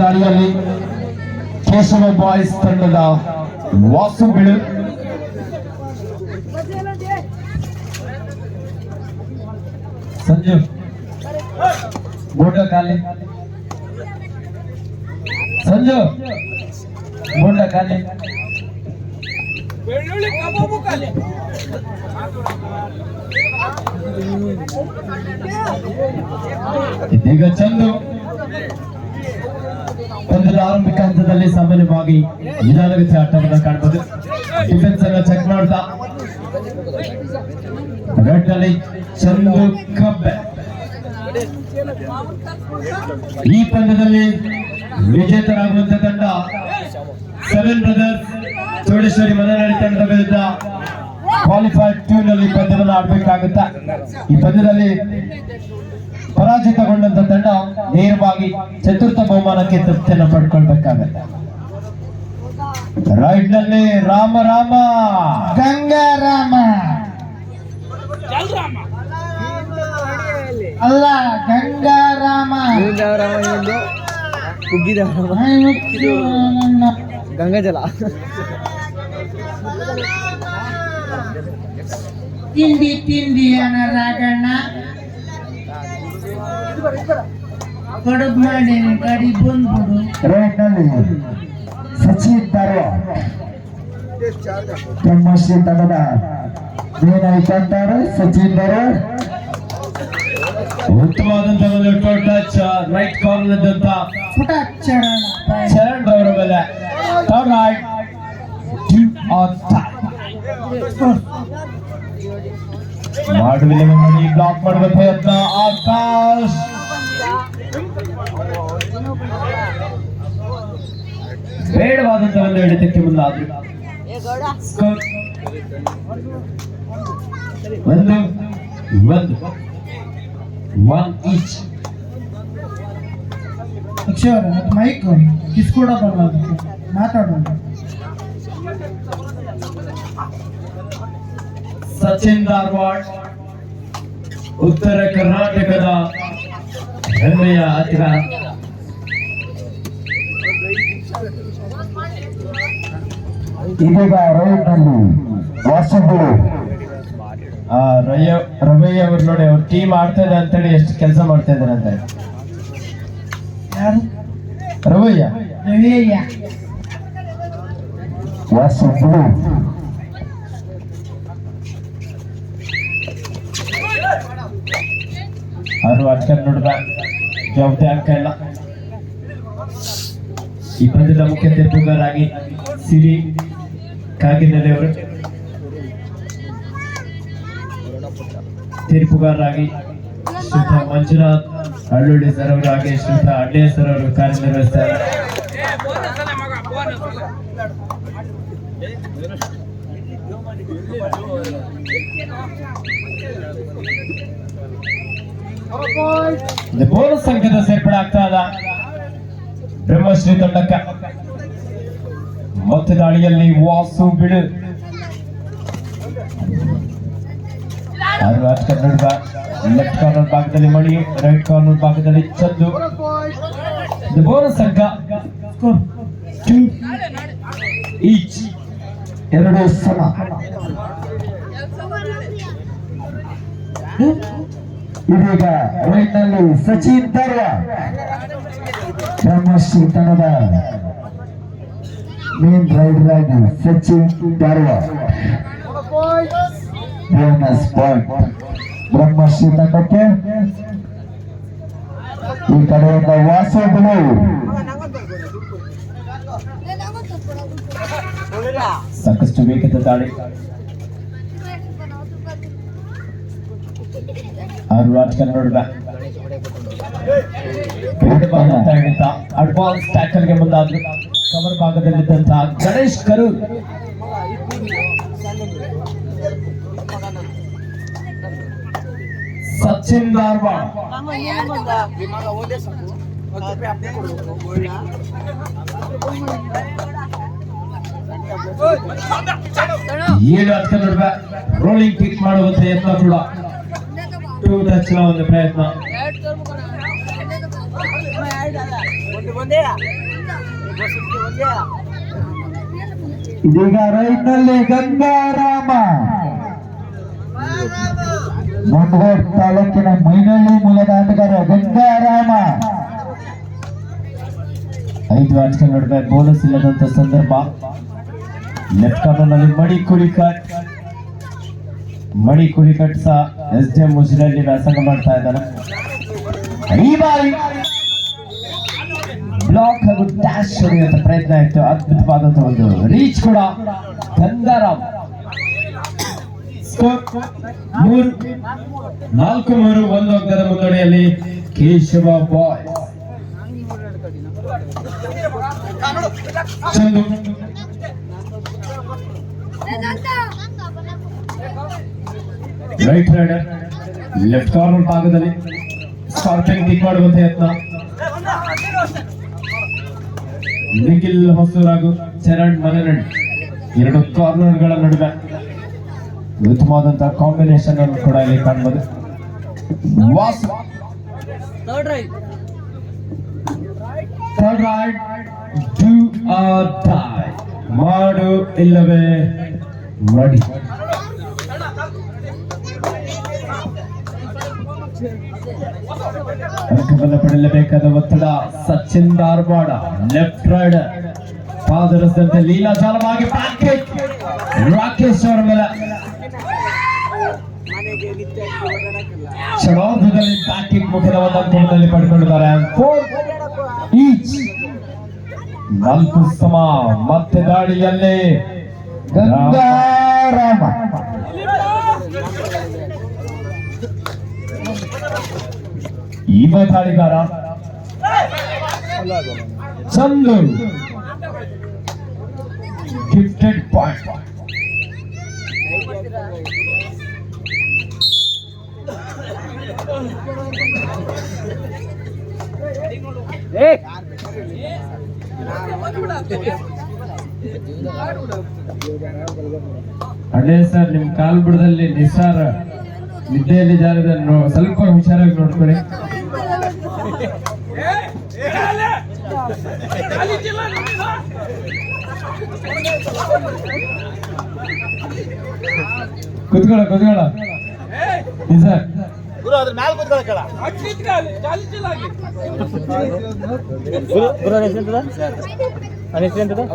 ದಾಳಿಯಲ್ಲಿ ಕೇಶವ ಬಾಯ್ಸ್ ತಂಡದ ವಾಸು ಬಿಳು ಸಂಜು ಬೋಟ ಖಾಲಿ. ಸಂಜು ಬೋಟ ಖಾಲಿ ಬೆಳ್ಳುಳ್ಳಿ ಕಬಾಬು ಖಾಲಿ. ಇದೀಗ ಚಂದು. ಪಂದ್ಯದ ಆರಂಭಿಕ ಹಂತದಲ್ಲಿ ಸಾಮಾನ್ಯವಾಗಿ ನಿಧಾನಗತಿ ಆಟವನ್ನು ಕಾಣಬಹುದು ಡಿಫೆನ್ಸ್ ಅನ್ನ ಚೆಕ್ ಮಾಡ್ತಾ. ರೆಡ್ನಲ್ಲಿ ಚಂದು ಕಬ್ಬೆ ಈ ಪಂದ್ಯದಲ್ಲಿ ವಿಜೇತರಾಗುವಂತ ತಂಡ ಸೆವೆನ್ ಬ್ರದರ್ಸ್ ಚೋಡೇಶ್ವರಿ ಮಲೆನಾಡಿ ತಂಡದ ವಿರುದ್ಧ ಕ್ವಾಲಿಫೈಡ್ ಟೂ ನಲ್ಲಿ ಪಂದ್ಯವನ್ನು ಆಡಬೇಕಾಗುತ್ತಾ. ಈ ಪಂದ್ಯದಲ್ಲಿ ಪರಾಜಿತಗೊಂಡಂತ ತಂಡ ನೇರವಾಗಿ ಚತುರ್ಥ ಬಹುಮಾನಕ್ಕೆ ತೃಪ್ತಿಯನ್ನು ಪಡ್ಕೊಳ್ಬೇಕಾಗತ್ತೆ. ರೈಟ್ನಲ್ಲಿ ರಾಮ ರಾಮ. ಗಂಗಾರಾಮ ರಾಮ. ಅಲ್ಲ ಗಂಗಾರಾಮ ರಾಮ. ಕುಗ್ಗಿದ ಗಂಗಾಜಲ. ತಿಂಡಿ ತಿಂಡಿ ಅನ್ನ ರಾಗಣ್ಣ ಕಡುಬು ಮಾಡಿ ಗಾಡಿ ಬಂದ್ಬಿಡು ರೈಟ್ನಲ್ಲಿ ಸಚಿನ್ ಧಾರವಾಡ್ ಬ್ರಹ್ಮಶ್ರೀ ತಂಡದ ಮೇನ್ ಐಕಂತಾರೆ ಸಚಿನ್ ಧಾರವಾಡ್ ಉತ್ತಮವಾದಂತ ಒಂದು ಟಚ್ ರೈಟ್ ಕಾರ್ನರ್ ಅಂತ ಪುಟ ಚರಣ ಚರಣ್ ಅವರ ಮೇಲೆ ರೈಟ್ ಮಾಡುವಿಲ್ಲ ಮಾಡಿ ಬ್ಲಾಕ್ ಮಾಡುವ ಪ್ರಯತ್ನ ಆಕಾಶ್ ಬೇಡವಾದಂತ ಒಂದು ಹಿಡಿತಕ್ಕೆ ಮುಂದಾದ್ರು ಸ್ಕೋರ್. ಒಂದು ಒಂದು ಒನ್ ಈಚ್ ಅಕ್ಷರ ಅದು ಮೈಕ್ ಕಿಸ್ಕೊಡ ಬರಲ್ಲ ಅದಕ್ಕೆ ಮಾತಾಡೋಣ ಸಚಿನ್ ಧಾರವಾಡ್ ಉತ್ತರ ಕರ್ನಾಟಕದ ಹೆಮ್ಮೆಯ ಹತ್ತಿರ ಇದೀಗ ರೈಟ್ನಲ್ಲಿ ವಾಸುಗಳು. ರಯ್ಯ ರವಯ್ಯ ಅವ್ರು ನೋಡಿ ಅವ್ರ ಟೀಮ್ ಆಡ್ತಾ ಇದೆ ಅಂತೇಳಿ ಎಷ್ಟು ಕೆಲಸ ಮಾಡ್ತಾ ಇದ್ದಾರೆ ಅಂತ. ಯಾರು? ರವಯ್ಯ ರವಿಯಯ್ಯ ಅವರು ಅಟ್ಕೊಂಡು ನೋಡಿದ ಅಂಕ ಇಲ್ಲ. ಈ ಪಂದ್ಯದ ಮುಖ್ಯ ತೀರ್ಪುಗಾರಾಗಿ ಸಿರಿ ಕಾಗಿನಲ್ಲಿ ಅವರು ತೀರ್ಪುಗಾರರಾಗಿ ಶ್ರೀತ ಮಂಜುನಾಥ್ ಅಳ್ಳುಳ್ಳಿ ಸರ್ ಹಾಗೆ ಅಡ್ಡೇ ಅಡ್ಡೆ ಸರ್ ಅವರು ಕಾರ್ಯನಿರ್ವಹಿಸ್ತಾರೆ ಏ ಬೋನಸ್ ಅಲ್ಲ ಮಗ ಬೋನಸ್ ಇದು ಸಂಘದ ಸೇರ್ಪಡೆ ಆಗ್ತಾ ಇದ ಬ್ರಹ್ಮಶ್ರೀ ತಂಡಕ್ಕೆ ಮತ್ತೆ ದಾಳಿಯಲ್ಲಿ ವಾಸು ಬಿಡು ರಾಜ್ ಕನ್ನಡ ಲೆಫ್ಟ್ ಕಾರ್ನರ್ ಭಾಗದಲ್ಲಿ ಮಣಿ ರೈಟ್ ಕಾರ್ನರ್ ಭಾಗದಲ್ಲಿ ಚಂದು ಅಂಕ ಸ್ಕೋರ್ ಈಚ್ ಎರಡು ಸಮ ಇದೀಗ ರೈಟ್ನಲ್ಲಿ ಸಚಿನ್ ಧಾರವಾಡ್ ಬ್ರಹ್ಮಶ್ರೀ ತಂಡದ ಮೇನ್ ರೈಡರ್ ಆಗಿ ಸಚಿನ್ ಧಾರವಾಡ್ ಬೋನಸ್ ಪಾಯಿಂಟ್ ಬ್ರಹ್ಮಶ್ರೀ ತಂಡಕ್ಕೆ. ಈ ಕಡೆಯಿಂದ ವಾಸುಗಳು ಸಾಕಷ್ಟು ವೇಗದ ದಾಳಿ. ಆರು ರಾಜ್ ಕನ್ನಡ ಅಡ್ವಾನ್ಸ್ ಟ್ಯಾಕಲ್ಗೆ ಮುಂದಾದ್ರು ಕವರ್ ಭಾಗದಲ್ಲಿದ್ದಂತಹ ಗಣೇಶ್ ಕರೂರ್. ಸಚಿನ್ ಧಾರವಾಡ್. ಏಳು ಹತ್ತು ನಡುವೆ ರೋಲಿಂಗ್ ಕಿಕ್ ಮಾಡುವಂತ ಯತ್ನ ಕೂಡ. ಟೂ ನ ಒಂದು ಪ್ರಯತ್ನ. ಇದೀಗ ರೈಟ್ನಲ್ಲಿ ಗಂಗಾರಾಮ ಮುಂಗೋಡ್ ತಾಲೂಕಿನ ಮೈನಳ್ಳಿ ಮೂಲದ ಆಟಗಾರ ಗಂಗಾರಾಮ ಐದು ಆಟಗಳ ನಡುವೆ ಬೋನಸ್ ಇಲ್ಲದಂತ ಸಂದರ್ಭ. ಲೆಫ್ಟ್ ಕಾರ್ನರ್ನಲ್ಲಿ ಮಡಿ ಕುಳಿಕಟ್ ಮಣಿ ಕುಳಿಕಟ್ ಕಟ್ಸ ಎಸ್ ಡಿ ಎಂ ಮುಸಿರಲ್ಲಿ ವ್ಯಾಸಂಗ ಮಾಡ್ತಾ ಇದ್ದಾನೆ. ಈ ಬಾರಿ ಬ್ಲಾಕ್ ಹಾಗೂ ಡ್ಯಾಶ್ ಹೊಡೆಯುವಂತ ಪ್ರಯತ್ನ ಇತ್ತು. ಅದ್ಭುತವಾದಂತ ಒಂದು ರೀಚ್ ಕೂಡ. ಗಂಗಾರಾಮ್. ಮೂರು. ನಾಲ್ಕು, ಮೂರು, ಒಂದು ಅಂಕದ ಮುನ್ನಡೆಯಲ್ಲಿ ಕೇಶವ ಬಾಯ್. Chandu. Right raider left corner ಭಾಗದಲ್ಲಿ. ಸ್ಕಾರ್ಪಿಂಗ್ ಕಿಕ್ ಮಾಡುವಂತ ಯತ್ನ. ನಿಖಿಲ್ ಹೊಸೂರ್ ಹಾಗೂ ಚರಣ್ ಮಲೆನಡ್ ಎರಡು ಕಾರ್ನರ್ಗಳ ನಡುವೆ. ಉತ್ತಮವಾದಂತಹ ಕಾಂಬಿನೇಷನ್ ಅನ್ನು ಕೂಡ ಇಲ್ಲಿ ಕಾಣಬಹುದು ವಾಸ್. ಮಾಡು ಇಲ್ಲವೇ ಮಡಿ. ಅಂಕಬಲ ಪಡೆಯಲೇಬೇಕಾದ ಒತ್ತಡ ಸಚಿನ್ ಧಾರವಾಡ ಲೆಫ್ಟ್ ರೈಡರ್ ಪಾದರಸದಂತೆ ಲೀಲಾಜಾಲವಾಗಿ ಪ್ಯಾಕೆಟ್ ರಾಕೇಶ್ ಅವರ ಮೇಲೆ. ಕ್ಷಣಾರ್ಧದಲ್ಲಿ ಪ್ಯಾಕೆಟ್ ಮುಖದ ಒಂದು ಪಡೆದುಕೊಂಡಿದ್ದಾರೆ. ಈಚ್ ನಾಲ್ಕು ಸಮ, ಮತ್ತೆ ದಾಳಿಯಲ್ಲಿ ಗಂಗಾರಾಮ ಇವ ಮಾತಾಡಿದಾರ? ಚಂದು ಗಿಫ್ಟೆಡ್ ಪಾಯಿಂಟ್ ಅದೇ ಸರ್ ನಿಮ್ ಕಾಲ್ಬುಡದಲ್ಲಿ ನಿಸಾರ ನಿದ್ದೆಯಲ್ಲಿ ಜಾರಿದ ನೋ- ಸ್ವಲ್ಪ ಹುಷಾರಾಗಿ ನೋಡ್ಕೊಳ್ಳಿ. ಕುತ್ಕೊಳ್ಳ ಕುತ್ಕೊಳ್ಳ. ನಿಸಾರ್.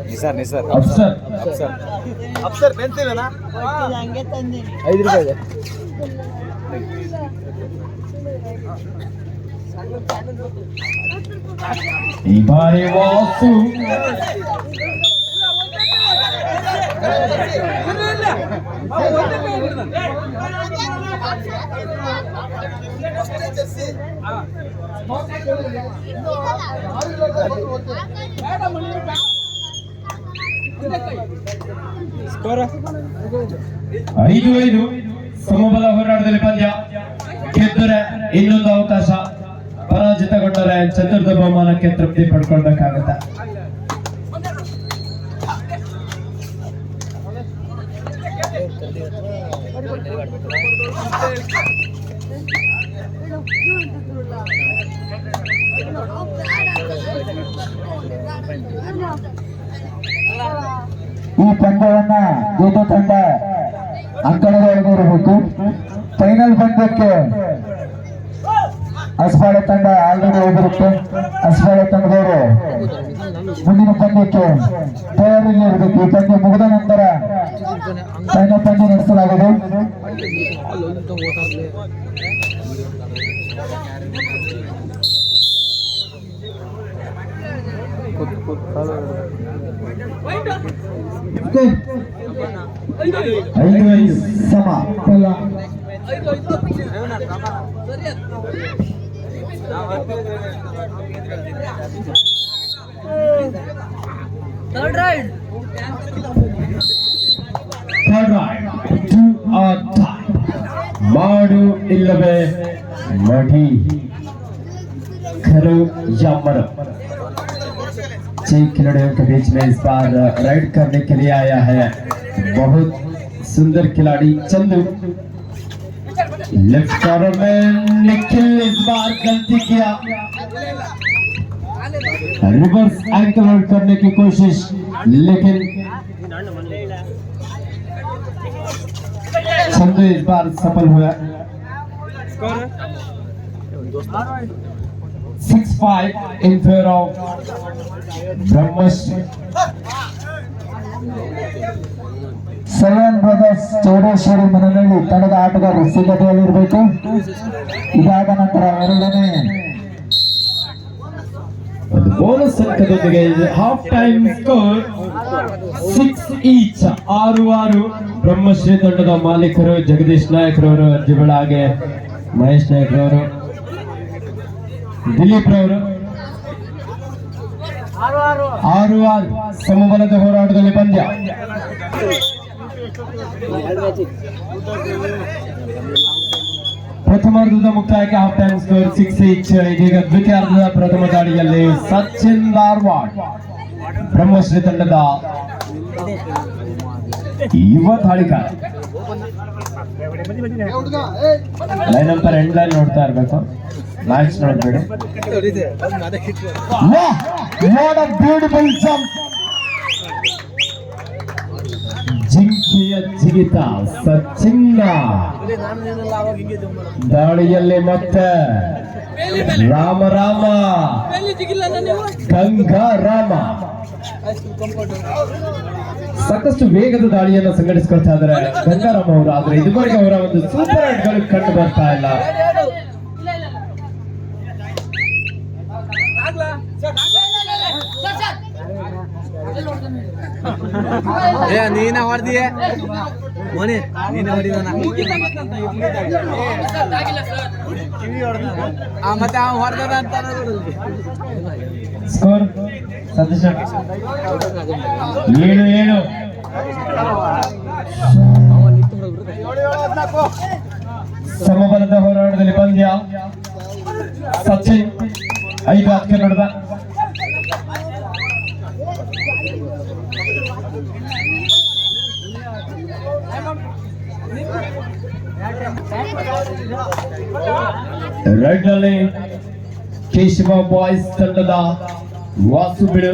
ನಿಸಾರ್ ನಿಸಾರ್ ಅಫ್ಸರ್ ಐದು ರೂಪಾಯಿ ಇದೆ. ಈ ಬಾರಿ ವಾಸು ಸ್ಕೋರ್ ಐದು ಐದು ಸಮಬಲ ಹೋರಾಟದಲ್ಲಿ ಪಂದ್ಯ ಗೆದ್ದರೆ ಇನ್ನೊಂದು ಅವಕಾಶ ಪರಾಜಿತಗೊಂಡರೆ ಚತುರ್ಥ ಬಹುಮಾನಕ್ಕೆ ತೃಪ್ತಿ ಪಡ್ಕೊಳ್ಬೇಕಾಗತ್ತ. ಈ ತಂಡವನ್ನ ಗೆದ್ದ ತಂಡ ಅಂಕಣದೊಳಗೆ ಇರಬೇಕು ಫೈನಲ್ ಪಂದ್ಯಕ್ಕೆ ಅಸ್ಪಾಳೆ ತಂಡ ಆಲ್ರೆಡಿ ಹೋಗಿರುತ್ತೆ ಅಸ್ಪಾಳೆ ತಂಡದವರು ಮುಂದಿನ ಪಂದ್ಯಕ್ಕೆ ತಯಾರಿಯಲ್ಲಿ ಇರಬೇಕು. ಈ ಪಂದ್ಯ ಮುಗಿದ ನಂತರ ಫೈನಲ್ ಪಂದ್ಯ ನಡೆಸಲಾಗುವುದು ಐದು ಐದು. Third raid third raid two और मढ़ी खरो या मरम छह खिलाड़ियों के बीच में इस बार राइड करने के लिए आया है बहुत सुंदर खिलाड़ी चंदू लेफ़्ट कॉर्नर में निखिल इस बार गलती किया। रिवर्स एंकल होल्ड करने की कोशिश, लेकिन संधु इस बार सफल हुआ। Six five in favour of Brahmashri seven brothers Chowdeshwari ಮನೆಯಲ್ಲಿ ತಂಡದ ಆಟಗಾರರು ಸಿದ್ಧತೆಯಲ್ಲಿರಬೇಕು ಇದಾದ ನಂತರ ಎರಡನೇ bonus ಅಂಕದೊಂದಿಗೆ half time score six each ಆರು ಆರು. ಬ್ರಹ್ಮಶ್ರೀ ತಂಡದ ಮಾಲೀಕರು ಜಗದೀಶ್ ನಾಯಕರವರು ಅರ್ಜಿಗಳ ಹಾಗೆ ಮಹೇಶ್ ನಾಯಕರವರು ದಿಲೀಪ್ ರವರು. ಆರು ಆರು. ಸಮಬಲದ ಹೋರಾಟದಲ್ಲಿ ಪಂದ್ಯ. ಪ್ರಥಮಾರ್ಧದ ಮುಕ್ತಾಯಕ್ಕೆ half time score six each ಇದೀಗ ದ್ವಿತೀಯಾರ್ಧದ ಪ್ರಥಮ ದಾಳಿಯಲ್ಲಿ ಸಚಿನ್ ಧಾರವಾಡ್ ಬ್ರಹ್ಮಶ್ರೀ ತಂಡದ ಯುವ ತಾಳಿಕಾರ ಲೈನ್ ನಂಬರ್ ಎಂಡ್ ಲೈನ್ ನೋಡ್ತಾ ಇರ್ಬೇಕು. ಮ್ಯಾಚ್ ನೋಡ್ಬೇಡಿ. ಬ್ಯೂಟಿಫುಲ್ ಜಂಪ್ ಜಿಂಕೆಯ ಜಿಗಿತ ಸಚಿನ್ನ ದಾಳಿಯಲ್ಲಿ ಮತ್ತೆ ರಾಮ ರಾಮ. ಗಂಗಾ ರಾಮ ಸಾಕಷ್ಟು ವೇಗದ ದಾಳಿಯನ್ನು ಸಂಘಟಿಸಿಕೊಳ್ತಾ ಇದ್ದಾರೆ ಗಂಗಾರಾಮ್ ಅವರು ಆದ್ರೆ ಇದುವರೆಗೆ ಅವರ ಒಂದು ಸೂಪರ್ ಕಂಡು ಬರ್ತಾ ಇಲ್ಲ. ಏ, ನೀನ ಹೊಡೆದಿಯೇ? ಮನೆ, ನೀನ ಹೊಡಿದಾನ? ಆ, ಮತ್ತೆ ಅವ ಹೊಡೆದ ಅಂತ ಸಮಬಲದ ಹೋರಾಟದಲ್ಲಿ ಪಂದ್ಯ. ಸಚಿನ್, ಐದು ಹತ್ತು ನಡೆದ. ರೈಟ್ನಲ್ಲಿ ಕೇಶವ ಬಾಯ್ಸ್ ತಂಡದ ವಾಸು ಬಿಡು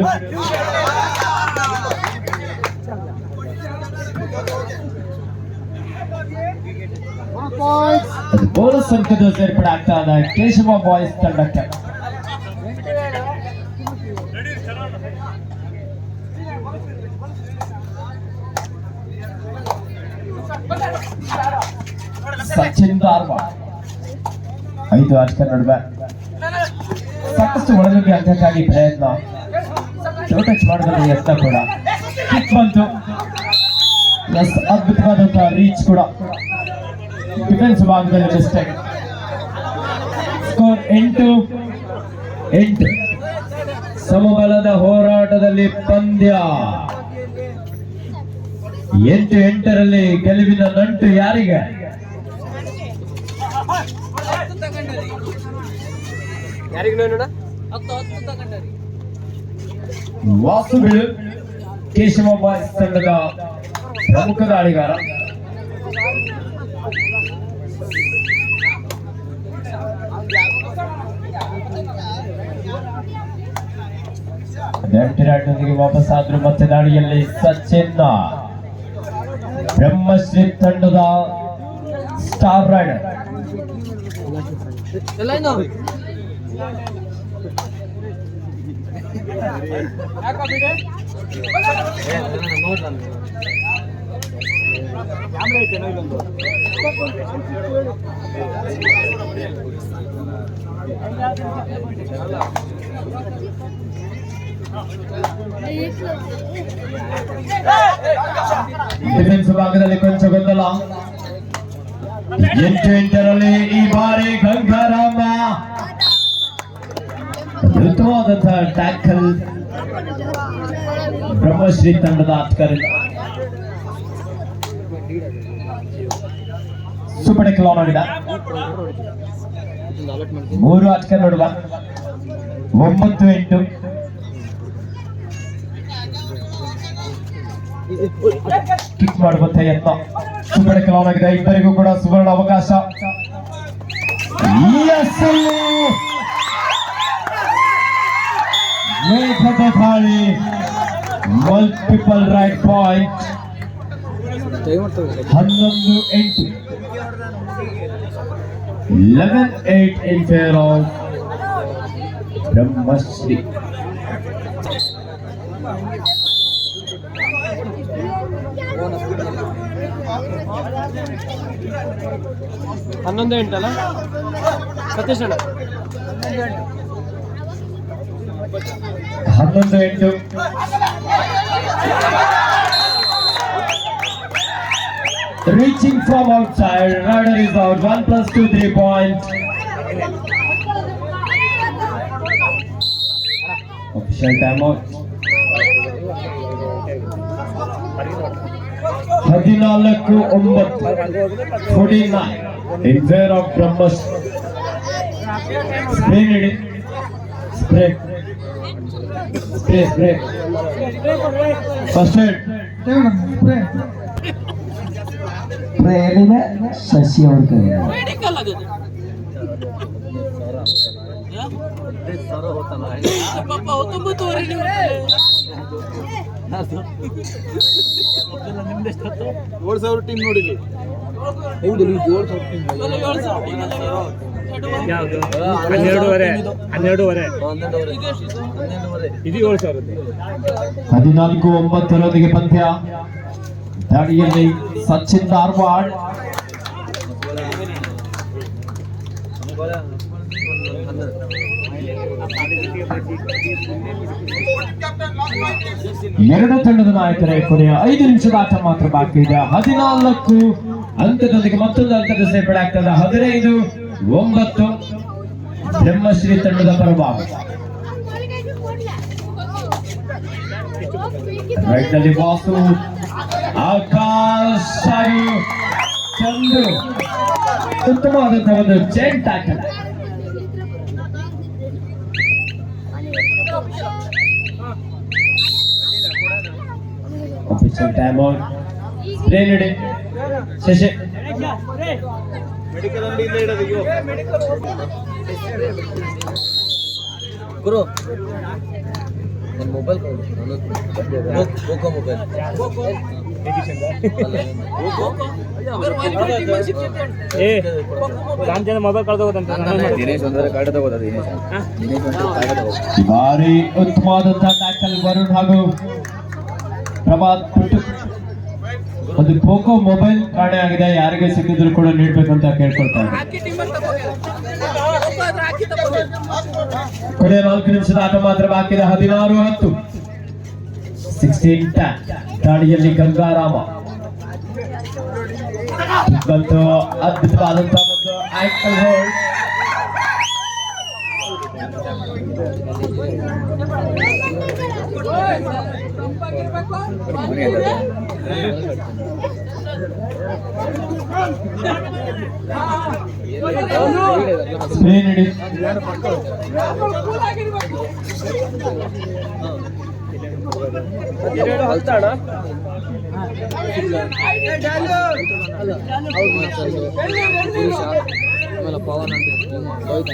ಅದು ಬೋನಸ್ ಅಂಕದ ಸೇರ್ಪಡೆ ಆಗ್ತಾ ಇದೆ. ಕೇಶವ ಬಾಯ್ಸ್ ತಂಡಕ್ಕೆ. ಸಚಿನ್ ಧಾರವಾಡ್. ಐದು ಆಟಗಾರ ನಡುವೆ ಸಾಕಷ್ಟು ಒಳಗೆ ಅಂತಕ್ಕಾಗಿ ಪ್ರಯತ್ನ. ಟಚ್ ಮಾಡಿದ್ರೆ ಯತ್ನ ಕೂಡ. ಕಿಕ್ ಬಂತು. ಪ್ಲಸ್ ಅದ್ಭುತವಾದಂತಹ ರೀಚ್ ಕೂಡ. ಡಿಫೆನ್ಸ್ ಭಾಗದಲ್ಲಿ ಮಿಸ್ಟೇಕ್ ಸ್ಕೋರ್ ಎಂಟು ಎಂಟು. ಸಮಬಲದ ಹೋರಾಟದಲ್ಲಿ ಪಂದ್ಯ. ಎಂಟು ಎಂಟರಲ್ಲಿ ಗೆಲುವಿನ ನಂಟು ಯಾರಿಗೆ? ಯಾರಿಗೆ ನೋಡೋಣ ಕೇಶವ ಬಾಯ್ಸ್ ತಂಡದ ಪ್ರಮುಖ ದಾಳಿಗಾರ. ಲೆಫ್ಟಿನೊಂದಿಗೆ ವಾಪಸ್ ಆದ್ರು ಮತ್ತೆ ದಾಳಿಯಲ್ಲಿ ಸಚಿನ್. ಬ್ರಹ್ಮಶ್ರೀ ತಂಡದ ಸ್ಟಾರ್ ರೈಡರ್. ಎಲ್ಲ ಏನು ಡಿಫೆನ್ಸ್ ಭಾಗದಲ್ಲಿ ಕೊಂಚ ಗೊಂದಲ ಎಂಟು ಎಂಟರಲ್ಲಿ ಈ ಬಾರಿ ಗಂಗಾರಾಮ. ಅದ್ಭುತವಾದಂತಹ ಟ್ಯಾಕಲ್ ಬ್ರಹ್ಮಶ್ರೀ ತಂಡದ ಆಟಗಾರರಿಂದ ಸುಪಡೆ ಟೆಕ್ ಲಾನ್ ಮೂರು ಆಟಗಾರ ನೋಡುವ. ಒಂಬತ್ತು, ಎಂಟು. ಕಿಕ್ ಮಾಡುವಂತ ಯತ್ನ. ಸುವರ್ಣ ಲಾನ್ ಆಗಿದೆ ಇಬ್ಬರಿಗೂ ಕೂಡ ಸುವರ್ಣ ಅವಕಾಶ. Yes! ವೇಗದ ದಾಳಿ ಮಲ್ಟಿಪಲ್ ರೈಟ್ ಪಾಯಿಂಟ್ ಹನ್ನೊಂದು ಎಂಟು. Eleven eight in favour of Brahmashri ಹನ್ನೊಂದು ಎಂಟಲ್ಲ ಸತೀಶ್ ಅಣ್ಣ ಹನ್ನೊಂದು ಎಂಟು Reaching from outside, Rider is out. One plus two, three point. Official timeout. ಹದಿನಾಲ್ಕು ಒಂಬತ್ತು forty nine in favour of Brahmas spray ನೀಡಿ spray spray spray first aid ಪ್ರೇರಿನ Shashi ಅವ್ರ ಕೈ ಮೆಡಿಕಲ್ ಆಗದು ಪಾಪ ಹತ್ತೊಂಬತ್ತುವರೆ ನೀವು ಏಳು ಸಾವಿರ ಟೀಮ್ ನೋಡಿಲಿ ಹೌದು ನೀವು ಏಳು ಸಾವಿರ ಟೀಮ್ ಸಾವಿರ. ಹನ್ನೆರಡೂವರೆ. ಹನ್ನೆರಡೂವರೆ. ಇದು ಏಳು ಸಾವಿರದ ಹದಿನಾಲ್ಕು ಒಂಬತ್ತರೊಂದಿಗೆ ಪಂದ್ಯ. ದಾಳಿಯಲ್ಲಿ ಸಚಿನ್ ಧಾರವಾಡ್. ಎರಡು ತಂಡದ ನಾಯಕರೇ, ಕೊನೆಯ ಐದು ನಿಮಿಷದ ಆಟ ಮಾತ್ರ ಬಾಕಿ ಇದೆ. ಹದಿನಾಲ್ಕು ಅಂತದೊಂದಿಗೆ ಮತ್ತೊಂದು ಅಂತದ ಸೇರ್ಪಡೆ ಆಗ್ತದೆ. ಹದಿನೈದು, ಒಂಬತ್ತು ಬ್ರಹ್ಮಶ್ರೀ ತಂಡದ ನಲ್ಲಿ ಬಾಸು, ಆಕಾಶ ಚಂದ್ರು. ಉತ್ತಮವಾದಂತಹ ಒಂದು ಚೆಂಟ್ ಟ್ಯಾಕಲ್ ಆಫೀಷಿಯಲ್ ಟೈಮ್ ಔಟ್ ನೀಡಿ ಶಶಿ ಮೆಡಿಕಲ್ ಇಲ್ಲ ಇಡೋದು ಗುರು ನನ್ನ ಮೊಬೈಲ್ ಓಕೋ ಮೊಬೈಲ್ ಮೊಬೈಲ್ ಕಳ್ದೋಗೋದಂತ ದಿನೇಶ್ ಒಂದರ ಕಾರ್ಡ್ ತಗೋದ ದಿನೇಶ್ ಭಾರಿ ಉತ್ತಮವಾದಂತಹ ಟ್ಯಾಕಲ್ ವರುಣ್ ಹಾಗೂ ಪ್ರಭಾತ್ ಒಂದು ಖೋಖೋ ಮೊಬೈಲ್ ಕಾಣೆ ಆಗಿದೆ ಯಾರಿಗೆ ಸಿಕ್ಕಿದ್ರು ಕೂಡ ನೀಡ್ಬೇಕಂತ ತಗೋಬೇಕು. ಕೊನೆಯ ನಾಲ್ಕು ನಿಮಿಷದ ಆಟ ಮಾತ್ರ ಬಾಕಿದ ಹದಿನಾರು ಹತ್ತು. ಸಿಕ್ಸ್ಟೀನ್ ಗಂಗಾರಾಮ. ಮತ್ತು ಅದ್ಭುತವಾದಂತಹ ಒಂದು ಆಂಕಲ್ ಹೋಲ್ಡ್ ತಂಪಾಗಿರ್ಬೇಕು. ಸ್ಪ್ರೇ ನೀಡಿ ಕೂಲ್ ಆಗಿರ್ಬೇಕು. ಆಮೇಲೆ ಪವನ್ ಅಂತ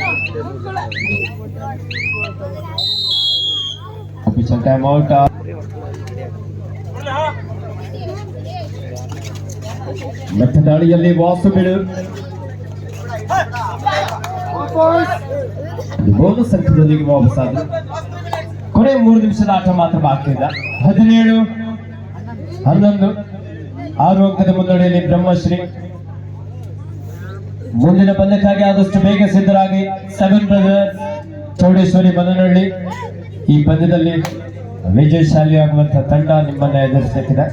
ಆಫೀಷಿಯಲ್ ಟೈಮ್ ಔಟ್ ಮತ್ತೆ ದಾಳಿಯಲ್ಲಿ ವಾಸು ಬೀಳು ಬೋನಸ್ ಅಂಕದೊಂದಿಗೆ ವಾಪಸ್ ಆದ್ರು ಕೊನೆ ಮೂರು ನಿಮಿಷದ ಆಟ ಮಾತ್ರ ಬಾಕಿ ಇದೆ. ಹದಿನೇಳು, ಹನ್ನೊಂದು ಆರು ಅಂಕದ ಮುನ್ನಡೆಯಲ್ಲಿ ಬ್ರಹ್ಮಶ್ರೀ. ಮುಂದಿನ ಪಂದ್ಯಕ್ಕಾಗಿ ಆದಷ್ಟು ಬೇಗ ಸಿದ್ಧರಾಗಿ ಸೆವೆನ್ ಬ್ರದರ್ಸ್ ಚೌಡೇಶ್ವರಿ, ಬನನಹಳ್ಳಿ ಈ ಪಂದ್ಯದಲ್ಲಿ ವಿಜಯಶಾಲಿ ಆಗುವಂತ ತಂಡ ನಿಮ್ಮನ್ನ ಎದುರಿಸುತ್ತಿದೆ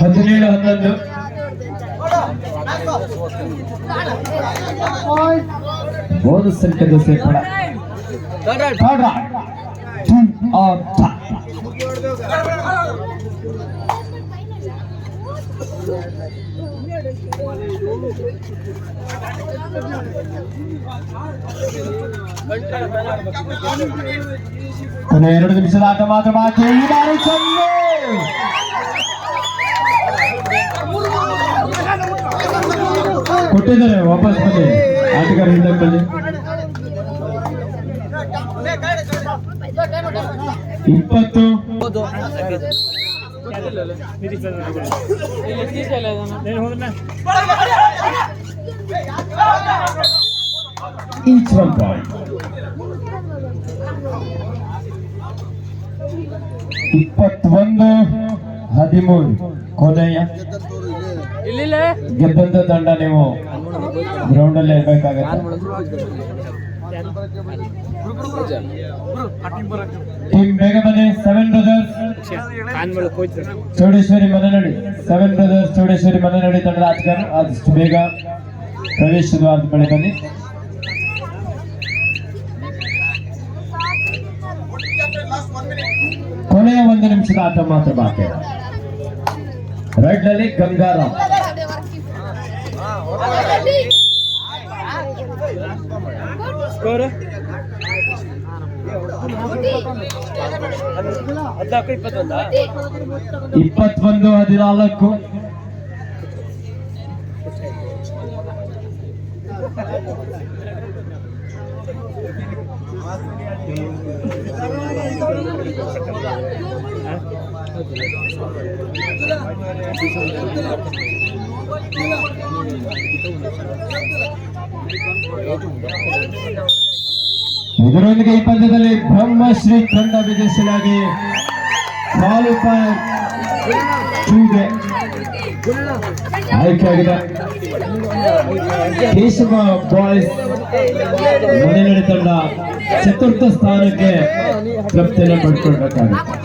ಹದಿನೇಳು ಹನ್ನೊಂದು. ಬೋನಸ್ ಅಂಕದ ಸೇರ್ಪಡೆ Third round. Two or tie. ಕೊನೆ ಎರಡು ನಿಮಿಷದ ಆಟ ಮಾತ್ರ ಬಾಕಿ ಈ ಬಾರಿ ಸೊನ್ನೆ ಕೊಟ್ಟಿದ್ದಾರೆ ವಾಪಸ್ ಬನ್ನಿ ಆಟಗಾರ ಹಿಂದಕ್ಕೆ ಬನ್ನಿ ಇಪ್ಪತ್ತು. ಇಪ್ಪತ್ತೊಂದು ಹದಿಮೂರು. ಕೊನೆಯ ಗೆದ್ದಂತ ತಂಡ ನೀವು. ಗ್ರೌಂಡಲ್ಲಿ ಇರ್ಬೇಕಾಗತ್ತೆ. ಟೀಮ್ ಬೇಗ ಬನ್ನಿ ಸೆವೆನ್ ಬ್ರದರ್ಸ್ ಆನ್ಮೇಲೆ ಹೋಯ್ತು ಚೌಡೇಶ್ವರಿ ಮನೆನಡಿ ಸೆವೆನ್ ಬ್ರದರ್ಸ್ ಚೌಡೇಶ್ವರಿ ಮನೆನಡಿ ತಂಡದ ಆಟಗಾರ ಆದಷ್ಟು ಬೇಗ ಪ್ರವೇಶ ದ್ವಾರದ ಬಳಿ ಬನ್ನಿ ಕೊನೆಯ ಒಂದು ನಿಮಿಷದ ಆಟ ಮಾತ್ರ ಬಾಕಿ ರೈಟ್ನಲ್ಲಿ ಗಂಗಾರಾಮ್ ಸ್ಕೋರ್ ಹದಿನಾಲ್ಕು ಇಪ್ಪತ್ತೊಂದ ಇಪ್ಪತ್ತೊಂದು ಹದಿನಾಲ್ಕು ಇದರೊಂದಿಗೆ ಈ ಪಂದ್ಯದಲ್ಲಿ ಬ್ರಹ್ಮಶ್ರೀ ತಂಡ ಟೂಗೆ ಆಯ್ಕೆಯಾಗಿದೆ. ಕೇಶವ ಬಾಯ್ಸ್ ಮೊದಲನೇ ತಂಡ ಚತುರ್ಥ ಸ್ಥಾನಕ್ಕೆ ತೃಪ್ತಿಯನ್ನು ಪಡ್ಕೊಳ್ಬೇಕಾಗುತ್ತೆ